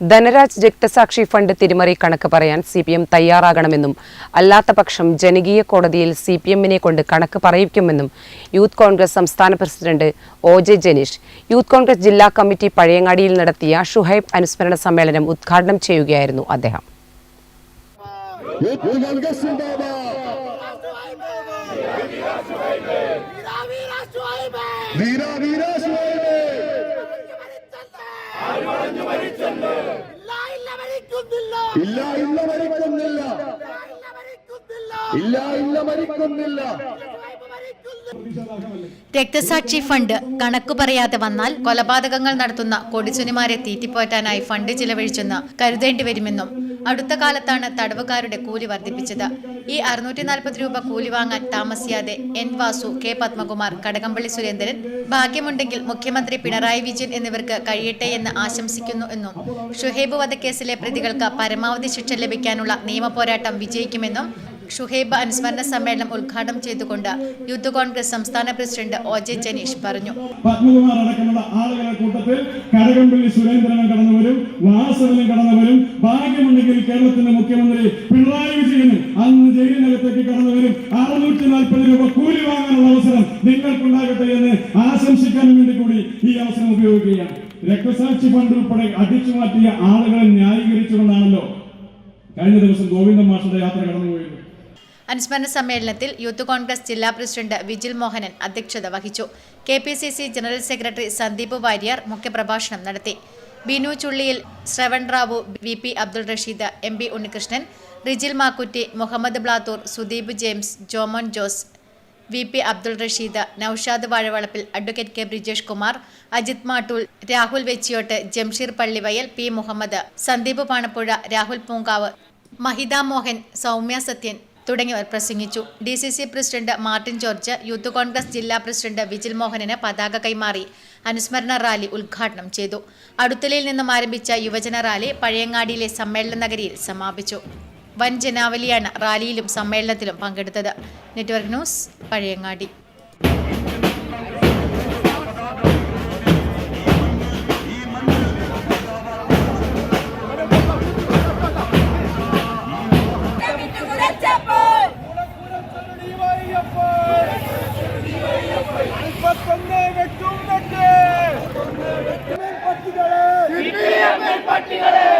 ധനരാജ് രക്തസാക്ഷി ഫണ്ട് തിരിമറി കണക്ക് പറയാൻ സി പി എം തയ്യാറാകണമെന്നും അല്ലാത്ത പക്ഷം ജനകീയ കോടതിയിൽ സി പി എമ്മിനെ കൊണ്ട് കണക്ക് പറയിക്കുമെന്നും യൂത്ത് കോൺഗ്രസ് സംസ്ഥാന president O J Janeesh Youth Congress ജില്ലാ കമ്മിറ്റി പഴയങ്ങാടിയിൽ നടത്തിയ ഷുഹൈബ് അനുസ്മരണ സമ്മേളനം ഉദ്ഘാടനം ചെയ്യുകയായിരുന്നു അദ്ദേഹം. വീരാ വീരാ ശുഹൈബേ വീര വീര ശുഹൈബേ ഇല്ല ഇല്ല മരിക്കുന്നില്ല ഇല്ല ഇല്ല മരിക്കുന്നില്ല. ഇല്ല ഇല്ല മരിക്കുന്നില്ല. രക്തസാക്ഷി ഫണ്ട് കണക്കു പറയാതെ വന്നാൽ കൊലപാതകങ്ങൾ നടത്തുന്ന കൊടിച്ചുനിമാരെ തീറ്റിപ്പോറ്റാനായി ഫണ്ട് ചിലവഴിച്ചെന്ന് കരുതേണ്ടി വരുമെന്നും അടുത്ത കാലത്താണ് തടവുകാരുടെ കൂലി വർദ്ധിപ്പിച്ചത്. ഈ അറുന്നൂറ്റി നാൽപ്പത് രൂപ കൂലി വാങ്ങാൻ താമസിയാതെ എൻ വാസു കെ പത്മകുമാർ കടകംപള്ളി സുരേന്ദ്രൻ ഭാഗ്യമുണ്ടെങ്കിൽ മുഖ്യമന്ത്രി പിണറായി വിജയൻ എന്നിവർക്ക് കഴിയട്ടെ എന്ന് ആശംസിക്കുന്നു എന്നും ഷുഹേബ് വധക്കേസിലെ പ്രതികൾക്ക് പരമാവധി ശിക്ഷ ലഭിക്കാനുള്ള നിയമപോരാട്ടം വിജയിക്കുമെന്നും ഷുഹൈബ് അനുസ്മരണ സമ്മേളനം ഉദ്ഘാടനം ചെയ്തുകൊണ്ട് യൂത്ത് കോൺഗ്രസ് സംസ്ഥാന പ്രസിഡന്റ് ഒ ജെ ജനീഷ് പറഞ്ഞു. പത്മകുമാർ അടക്കമുള്ള ആളുകളുടെ കൂട്ടത്തിൽ മുഖ്യമന്ത്രി പിണറായി അന്ന് രൂപ കൂലി വാങ്ങാനുള്ള അവസരം നിങ്ങൾക്കുണ്ടാകട്ടെ എന്ന് ആശംസിക്കാൻ വേണ്ടി കൂടി ഈ അവസരം രക്തസാക്ഷി ഫണ്ട് ഉൾപ്പെടെ അടിച്ചു മാറ്റിയ ആളുകളെ ന്യായീകരിച്ചുകൊണ്ടാണല്ലോ കഴിഞ്ഞ ദിവസം ഗോവിന്ദ മാഷയുടെ യാത്ര കടന്നുപോയത്. അനുസ്മരണ സമ്മേളനത്തിൽ യൂത്ത് കോൺഗ്രസ് ജില്ലാ പ്രസിഡന്റ് വിജിൽ മോഹനൻ അധ്യക്ഷത വഹിച്ചു. K general secretary Sandeep Warrier മുഖ്യപ്രഭാഷണം നടത്തി. Binu Chulliyil Shravan Rao V P Abdul Rasheed M P Unnikrishnan Rijil Makkutty Muhammad Blathur Sudeep James Jomon Jose V P Abdul Rasheed Naushad Vazhavalappil advocate K Brijesh Kumar Ajith Mattool Rahul Vechiyot Jamsheer Pallivayal P Muhammad Sandeep Panappuzha Rahul Poonkav Mahitha Mohan Soumya Sathyan തുടങ്ങിയവർ പ്രസംഗിച്ചു. D C C president Martin George Youth Congress ജില്ലാ president vigil Mohanan പതാക കൈമാറി. അനുസ്മരണ rally ഉദ്ഘാടനം ചെയ്തു. അടുത്തലയിൽ നിന്നും ആരംഭിച്ച യുവജന റാലി പഴയങ്ങാടിയിലെ സമ്മേളന നഗരിയിൽ സമാപിച്ചു. വൻ ജനാവലിയാണ് റാലിയിലും സമ്മേളനത്തിലും പങ്കെടുത്തത്. Network news Pazhayangadi. പട്ടികളെ.